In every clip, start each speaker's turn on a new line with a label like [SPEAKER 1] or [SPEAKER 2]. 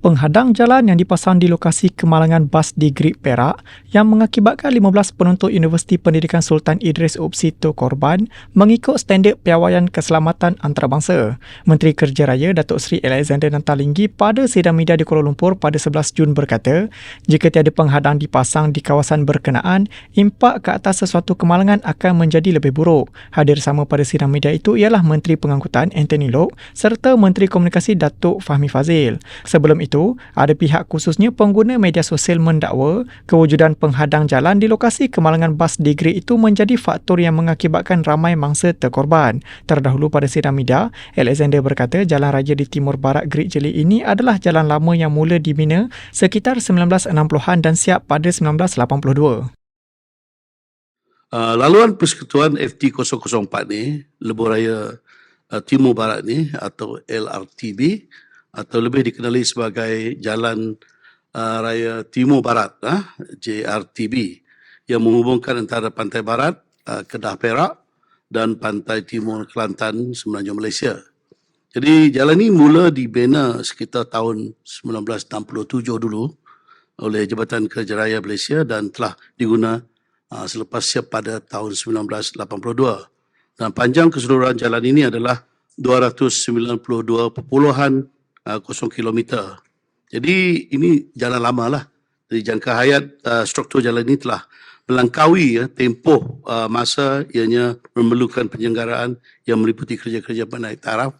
[SPEAKER 1] penghadang jalan yang dipasang di lokasi kemalangan bas di Grid Perak yang mengakibatkan 15 penuntut Universiti Pendidikan Sultan Idris Upsito korban mengikut standard piawaian keselamatan antarabangsa. Menteri Kerja Raya Datuk Seri Alexander Nantalinggi pada sidang media di Kuala Lumpur pada 11 Jun berkata, jika tiada penghadang dipasang di kawasan berkenaan, impak ke atas sesuatu kemalangan akan menjadi lebih buruk. Hadir sama pada sidang media itu ialah Menteri Pengangkutan Anthony Lok serta Menteri Komunikasi Datuk Fahmi Fazil. Sebelum itu, ada pihak khususnya pengguna media sosial mendakwa kewujudan penghadang jalan di lokasi kemalangan bas degree itu menjadi faktor yang mengakibatkan ramai mangsa terkorban. Terdahulu pada sidang media, Alexander berkata jalan raya di timur barat Great Jeli ini adalah jalan lama yang mula dibina sekitar 1960-an dan siap pada 1982.
[SPEAKER 2] Uh, laluan Persekutuan FT004 ni, Lebuh Raya uh, Timur Barat ni atau LRTB atau lebih dikenali sebagai Jalan uh, Raya Timur Barat uh, JRTB yang menghubungkan antara Pantai Barat, uh, Kedah Perak dan Pantai Timur Kelantan semenanjung Malaysia. Jadi jalan ini mula dibina sekitar tahun 1967 dulu oleh Jabatan Kerja Raya Malaysia dan telah diguna uh, selepas siap pada tahun 1982. Dan panjang keseluruhan jalan ini adalah 292.0 uh, kosong kilometer. Jadi ini jalan lama lah. Jadi jangka hayat uh, struktur jalan ini telah melangkaui ya, tempoh uh, masa ianya memerlukan penyelenggaraan yang meliputi kerja-kerja penaik taraf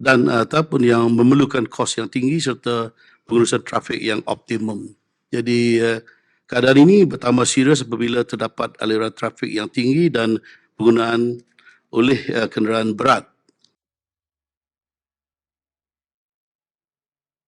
[SPEAKER 2] dan uh, ataupun yang memerlukan kos yang tinggi serta pengurusan trafik yang optimum. Jadi uh, keadaan ini bertambah serius apabila terdapat aliran trafik yang tinggi dan penggunaan oleh uh, kenderaan berat